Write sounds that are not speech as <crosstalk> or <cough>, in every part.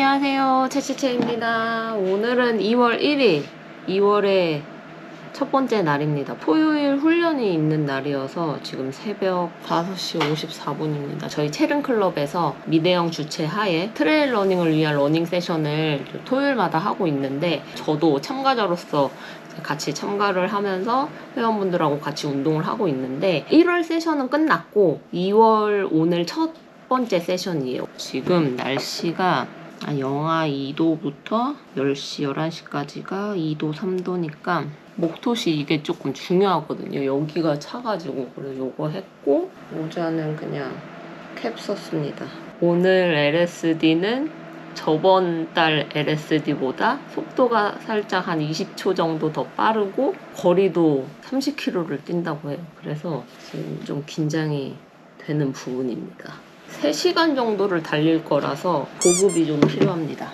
안녕하세요. 채채채입니다. 오늘은 2월 1일, 2월의 첫 번째 날입니다. 토요일 훈련이 있는 날이어서 지금 새벽 5시 54분입니다. 저희 체른클럽에서 미대형 주최 하에 트레일 러닝을 위한 러닝 세션을 토요일마다 하고 있는데 저도 참가자로서 같이 참가를 하면서 회원분들하고 같이 운동을 하고 있는데 1월 세션은 끝났고 2월 오늘 첫 번째 세션이에요. 지금 날씨가 한 영하 2도부터 10시, 11시까지가 2도, 3도니까 목토시 이게 조금 중요하거든요. 여기가 차가지고 그래서 요거 했고 모자는 그냥 캡 썼습니다. 오늘 LSD는 저번 달 LSD보다 속도가 살짝 한 20초 정도 더 빠르고 거리도 30km를 뛴다고 해요. 그래서 지금 좀 긴장이 되는 부분입니다. 3시간 정도를 달릴 거라서 보급이 좀 필요합니다.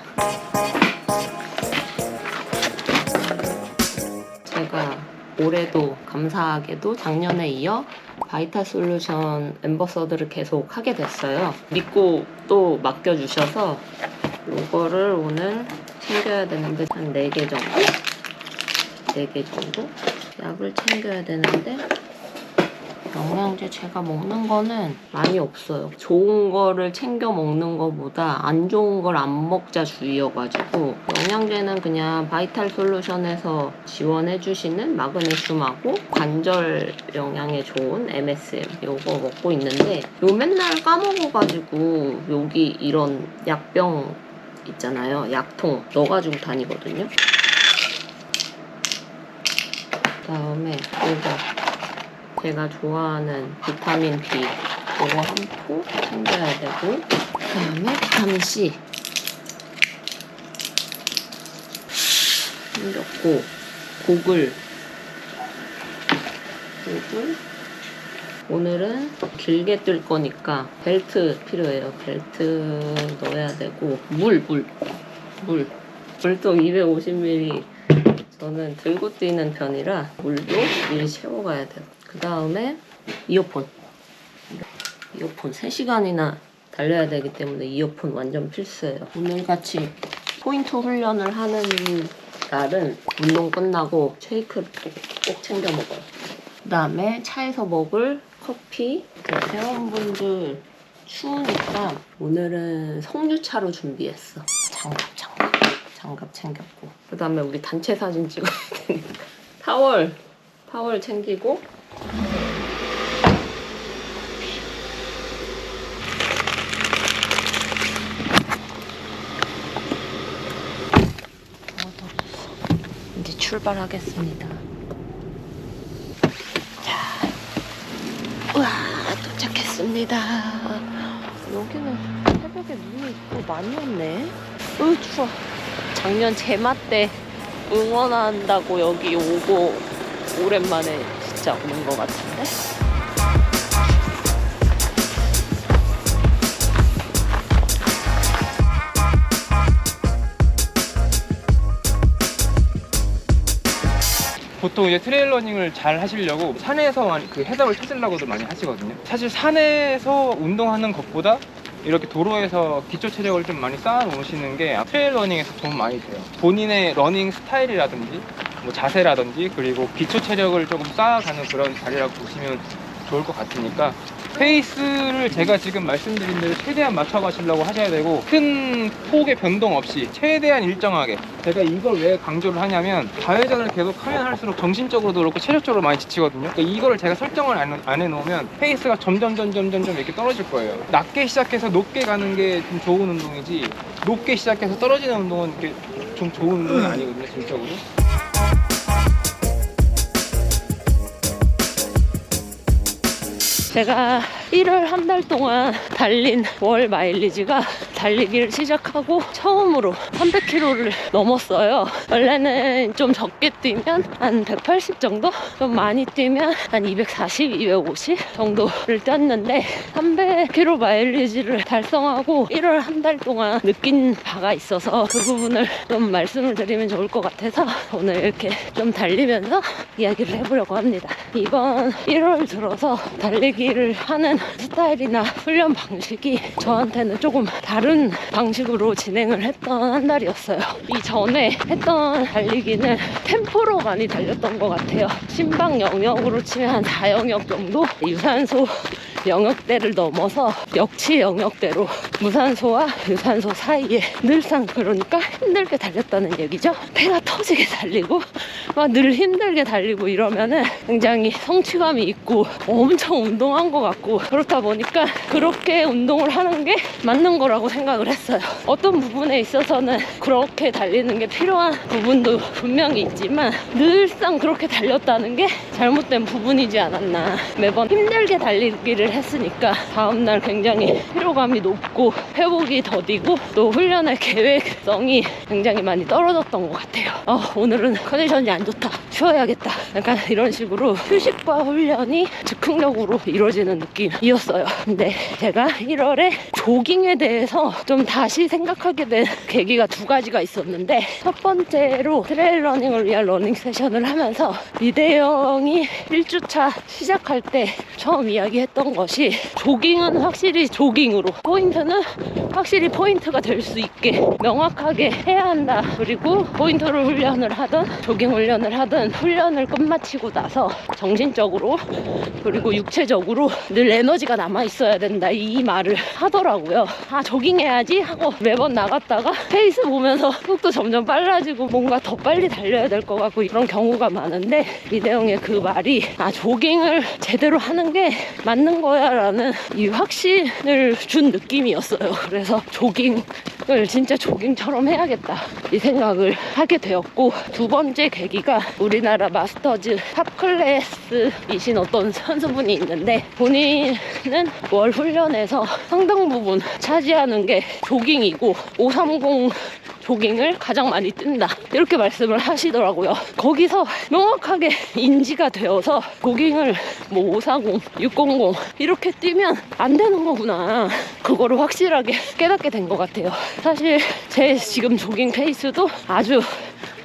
제가 올해도 감사하게도 작년에 이어 바이탈 솔루션 엠버서드를 계속 하게 됐어요. 믿고 또 맡겨주셔서 이거를 오늘 챙겨야 되는데 한 4개 정도? 4개 정도? 약을 챙겨야 되는데 영양제 제가 먹는 거는 많이 없어요. 좋은 거를 챙겨 먹는 거보다 안 좋은 걸 안 먹자 주의여가지고 영양제는 그냥 바이탈 솔루션에서 지원해주시는 마그네슘하고 관절 영양에 좋은 MSM 요거 먹고 있는데 요 맨날 까먹어가지고 여기 이런 약병 있잖아요. 약통 넣어가지고 다니거든요. 그다음에 이거 제가 좋아하는 비타민 B 이거 한 포 챙겨야 되고 그 다음에 비타민 C. 챙겼고 고글 고글 오늘은 길게 뛸 거니까 벨트 필요해요. 벨트 넣어야 되고 물 물 물. 물통 250ml 저는 들고 뛰는 편이라 물도 미리 채워가야 돼요. 그 다음에 이어폰. 이어폰 3시간이나 달려야 되기 때문에 이어폰 완전 필수예요. 오늘같이 포인트 훈련을 하는 날은 운동 끝나고 쉐이크를 꼭, 꼭 챙겨 먹어요. 그 다음에 차에서 먹을 커피. 그 회원분들 추우니까 오늘은 석류차로 준비했어. 장갑, 장갑. 장갑 챙겼고 그 다음에 우리 단체 사진 찍어야 되니까 <laughs> 타월 타월 챙기고 이제 출발하겠습니다. 자 우와 도착했습니다. 여기는 새벽에 눈이 있고 많이 왔네. 으 추워. 작년 제마 때 응원한다고 여기 오고 오랜만에 진짜 오는 것 같은데? 보통 이제 트레일 러닝을 잘 하시려고 산에서 그 해답을 찾으려고도 많이 하시거든요. 사실 산에서 운동하는 것보다 이렇게 도로에서 기초 체력을 좀 많이 쌓아 놓으시는 게 트레일 러닝에서 도움 많이 돼요. 본인의 러닝 스타일이라든지 뭐 자세라든지 그리고 기초 체력을 조금 쌓아가는 그런 자리라고 보시면 좋을 것 같으니까 페이스를 제가 지금 말씀드린 대로 최대한 맞춰 가시려고 하셔야 되고 큰 폭의 변동 없이 최대한 일정하게 제가 이걸 왜 강조를 하냐면 가회전을 계속 하면 할수록 정신적으로도 그렇고 체력적으로 많이 지치거든요. 그러니까 이거를 제가 설정을 안, 안 해놓으면 페이스가 점점 점점 점점 이렇게 떨어질 거예요. 낮게 시작해서 높게 가는 게 좀 좋은 운동이지 높게 시작해서 떨어지는 운동은 이렇게 좀 좋은 운동이 아니거든요 질적으로 제가 1월 한 달 동안 달린 월 마일리지가 달리기를 시작하고 처음으로 300km를 넘었어요. 원래는 좀 적게 뛰면 한 180 정도? 좀 많이 뛰면 한 240, 250 정도를 뛰었는데 300km 마일리지를 달성하고 1월 한 달 동안 느낀 바가 있어서 그 부분을 좀 말씀을 드리면 좋을 것 같아서 오늘 이렇게 좀 달리면서 이야기를 해보려고 합니다. 이번 1월 들어서 달리기를 하는 스타일이나 훈련 방식이 저한테는 조금 다른 다른 방식으로 진행을 했던 한 달이었어요. 이 전에 했던 달리기는 템포로 많이 달렸던 것 같아요. 심박 영역으로 치면 한 4영역 정도 유산소 영역대를 넘어서 역치 영역대로 무산소와 유산소 사이에 늘상 그러니까 힘들게 달렸다는 얘기죠. 배가 터지게 달리고 막 늘 힘들게 달리고 이러면은 굉장히 성취감이 있고 엄청 운동한 것 같고 그렇다 보니까 그렇게 운동을 하는 게 맞는 거라고 생각을 했어요. 어떤 부분에 있어서는 그렇게 달리는 게 필요한 부분도 분명히 있지만 늘상 그렇게 달렸다는 게 잘못된 부분이지 않았나. 매번 힘들게 달리기를 했으니까 다음날 굉장히 피로감이 높고 회복이 더디고 또 훈련의 <laughs> 계획성이 굉장히 많이 떨어졌던 것 같아요. 어, 오늘은 컨디션이 안 좋다. 쉬어야겠다. 약간 이런 식으로 휴식과 훈련이 즉흥적으로 이루어지는 느낌이었어요. 근데 제가 1월에 조깅에 대해서 좀 다시 생각하게 된 계기가 두 가지가 있었는데 첫 번째로 트레일 러닝을 위한 러닝 세션을 하면서 이대영이 1주차 시작할 때 처음 이야기했던 것이 조깅은 확실히 조깅으로 포인트는 확실히 포인트가 될 수 있게 명확하게 해야 한다. 그리고 포인트를 훈련을 하든 조깅 훈련 을 하든 훈련을 끝마치고 나서 정신적으로 그리고 육체적으로 늘 에너지가 남아 있어야 된다. 이 말을 하더라고요. 아 조깅해야지 하고 매번 나갔다가 페이스 보면서 속도 점점 빨라지고 뭔가 더 빨리 달려야 될 것 같고 이런 경우가 많은데 이대영의 그 말이 아 조깅을 제대로 하는 게 맞는 거야라는 이 확신을 준 느낌이었어요. 그래서 조깅 을 진짜 조깅처럼 해야겠다. 이 생각을 하게 되었고 두 번째 계기가 우리나라 마스터즈 탑 클래스이신 어떤 선수분이 있는데 본인은 월 훈련에서 상당 부분 차지하는 게 조깅이고 530 조깅을 가장 많이 뛴다. 이렇게 말씀을 하시더라고요. 거기서 명확하게 인지가 되어서 조깅을 뭐 540, 600 이렇게 뛰면 안 되는 거구나. 그거를 확실하게 깨닫게 된 것 같아요. 사실 제 지금 조깅 페이스도 아주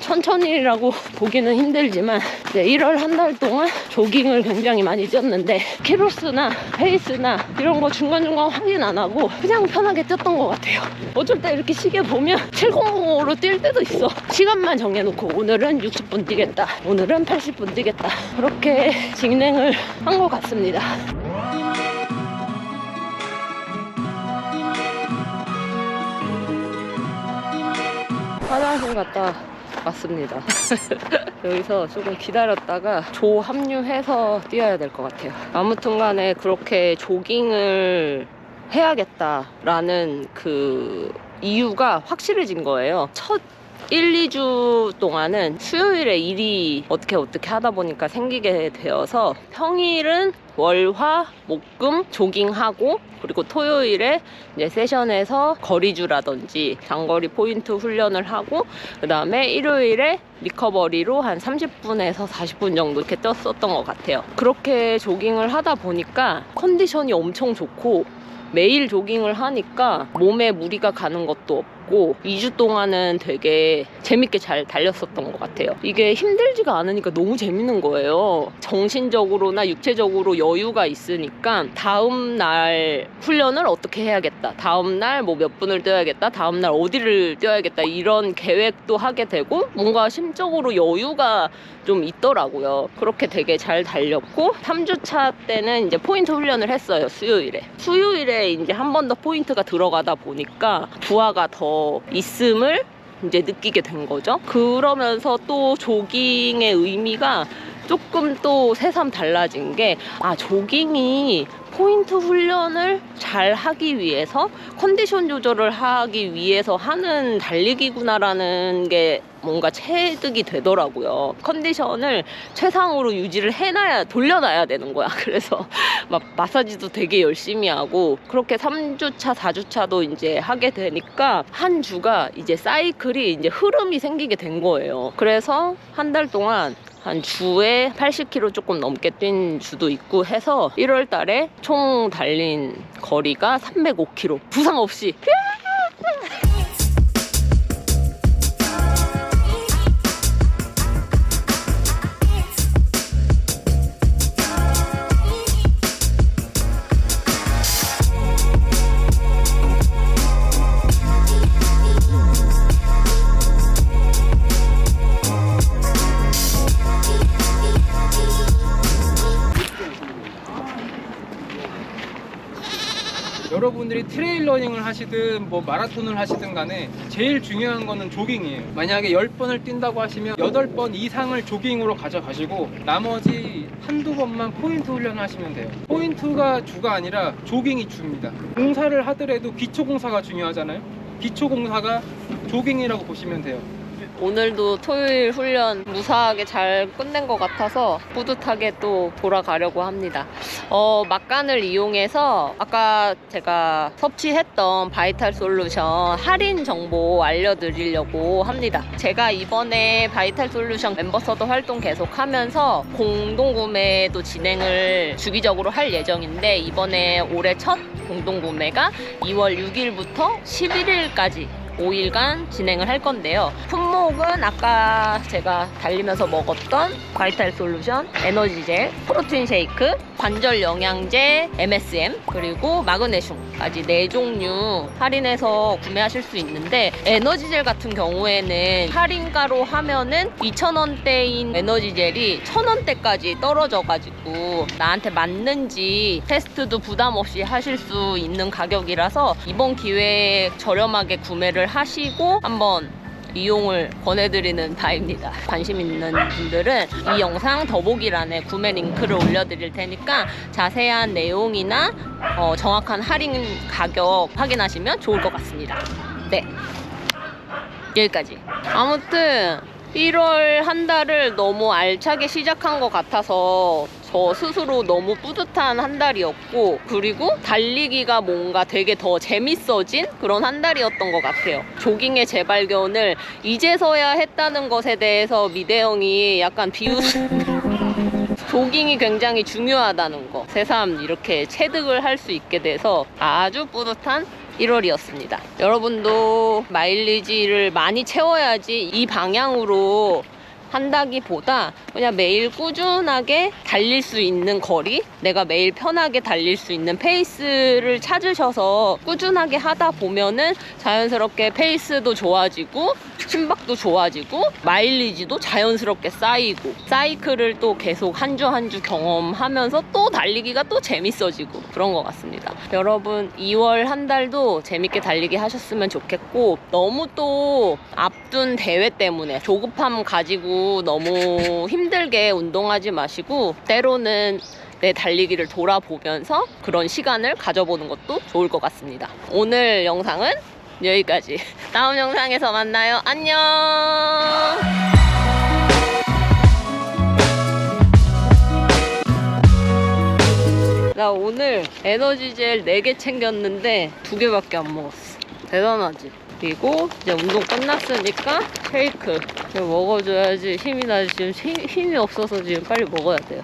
천천히라고 보기는 힘들지만 이제 1월 한 달 동안 조깅을 굉장히 많이 뛰었는데 키로수나 페이스나 이런 거 중간중간 확인 안 하고 그냥 편하게 뛰었던 것 같아요. 어쩔 때 이렇게 시계 보면 700으로 뛸 때도 있어. 시간만 정해놓고 오늘은 60분 뛰겠다 오늘은 80분 뛰겠다. 그렇게 진행을 한 것 같습니다. 화장실 갔다 왔습니다. <laughs> 여기서 조금 기다렸다가 조 합류해서 뛰어야 될 것 같아요. 아무튼 간에 그렇게 조깅을 해야겠다라는 그 이유가 확실해진 거예요. 첫 1, 2주 동안은 수요일에 일이 어떻게 어떻게 하다 보니까 생기게 되어서 평일은 월화 목금 조깅하고 그리고 토요일에 이제 세션에서 거리주라든지 장거리 포인트 훈련을 하고 그 다음에 일요일에 리커버리로 한 30분에서 40분 정도 이렇게 떴었던 것 같아요. 그렇게 조깅을 하다 보니까 컨디션이 엄청 좋고 매일 조깅을 하니까 몸에 무리가 가는 것도 없고 2주 동안은 되게 재밌게 잘 달렸었던 것 같아요. 이게 힘들지가 않으니까 너무 재밌는 거예요. 정신적으로나 육체적으로 여유가 있으니까 다음 날 훈련을 어떻게 해야겠다. 다음 날 뭐 몇 분을 뛰어야겠다. 다음 날 어디를 뛰어야겠다. 이런 계획도 하게 되고 뭔가 심적으로 여유가 좀 있더라고요. 그렇게 되게 잘 달렸고 3주차 때는 이제 포인트 훈련을 했어요. 수요일에. 수요일에 이제 한 번 더 포인트가 들어가다 보니까 부하가 더 있음을 이제 느끼게 된 거죠. 그러면서 또 조깅의 의미가 조금 또 새삼 달라진 게, 아, 조깅이 포인트 훈련을 잘 하기 위해서 컨디션 조절을 하기 위해서 하는 달리기구나라는 게 뭔가 체득이 되더라고요. 컨디션을 최상으로 유지를 해놔야, 돌려놔야 되는 거야. <laughs> 그래서 막 마사지도 되게 열심히 하고 그렇게 3주차, 4주차도 이제 하게 되니까 한 주가 이제 사이클이 이제 흐름이 생기게 된 거예요. 그래서 한 달 동안 한 주에 80km 조금 넘게 뛴 주도 있고 해서 1월 달에 총 달린 거리가 305km. 부상 없이. <laughs> 여러분들이 트레일 러닝을 하시든 뭐 마라톤을 하시든 간에 제일 중요한 거는 조깅이에요. 만약에 10번을 뛴다고 하시면 8번 이상을 조깅으로 가져가시고 나머지 한두 번만 포인트 훈련을 하시면 돼요. 포인트가 주가 아니라 조깅이 주입니다. 공사를 하더라도 기초 공사가 중요하잖아요. 기초 공사가 조깅이라고 보시면 돼요. 오늘도 토요일 훈련 무사하게 잘 끝낸 것 같아서 뿌듯하게 또 돌아가려고 합니다. 어, 막간을 이용해서 아까 제가 섭취했던 바이탈 솔루션 할인 정보 알려드리려고 합니다. 제가 이번에 바이탈 솔루션 멤버서도 활동 계속하면서 공동구매도 진행을 주기적으로 할 예정인데 이번에 올해 첫 공동구매가 2월 6일부터 11일까지 5일간 진행을 할 건데요. 품목은 아까 제가 달리면서 먹었던 바이탈 솔루션, 에너지 젤, 프로틴 쉐이크, 관절 영양제, MSM, 그리고 마그네슘까지 네 종류 할인해서 구매하실 수 있는데 에너지 젤 같은 경우에는 할인가로 하면은 2,000원대인 에너지 젤이 1,000원대까지 떨어져가지고 나한테 맞는지 테스트도 부담 없이 하실 수 있는 가격이라서 이번 기회에 저렴하게 구매를 하시고 한번 이용을 권해드리는 바입니다. 관심 있는 분들은 이 영상 더보기란에 구매 링크를 올려드릴 테니까 자세한 내용이나 어, 정확한 할인 가격 확인하시면 좋을 것 같습니다. 네. 여기까지. 아무튼 1월 한 달을 너무 알차게 시작한 것 같아서 저 스스로 너무 뿌듯한 한 달이었고 그리고 달리기가 뭔가 되게 더 재밌어진 그런 한 달이었던 것 같아요. 조깅의 재발견을 이제서야 했다는 것에 대해서 미대형이 약간 비웃 <laughs> 조깅이 굉장히 중요하다는 거. 새삼 이렇게 체득을 할 수 있게 돼서 아주 뿌듯한 1월이었습니다. 여러분도 마일리지를 많이 채워야지 이 방향으로 한다기보다 그냥 매일 꾸준하게 달릴 수 있는 거리, 내가 매일 편하게 달릴 수 있는 페이스를 찾으셔서 꾸준하게 하다 보면은 자연스럽게 페이스도 좋아지고 심박도 좋아지고 마일리지도 자연스럽게 쌓이고 사이클을 또 계속 한 주 한 주 경험하면서 또 달리기가 또 재밌어지고 그런 것 같습니다. 여러분 2월 한 달도 재밌게 달리기 하셨으면 좋겠고 너무 또 앞둔 대회 때문에 조급함 가지고 너무 힘들게 운동하지 마시고 때로는 내 달리기를 돌아보면서 그런 시간을 가져보는 것도 좋을 것 같습니다. 오늘 영상은 여기까지. <laughs> 다음 영상에서 만나요. 안녕! 나 오늘 에너지젤 4개 챙겼는데 2개밖에 안 먹었어. 대단하지? 그리고 이제 운동 끝났으니까 쉐이크 먹어줘야지 힘이 나지 지금 힘- 힘이 없어서 지금 빨리 먹어야 돼요.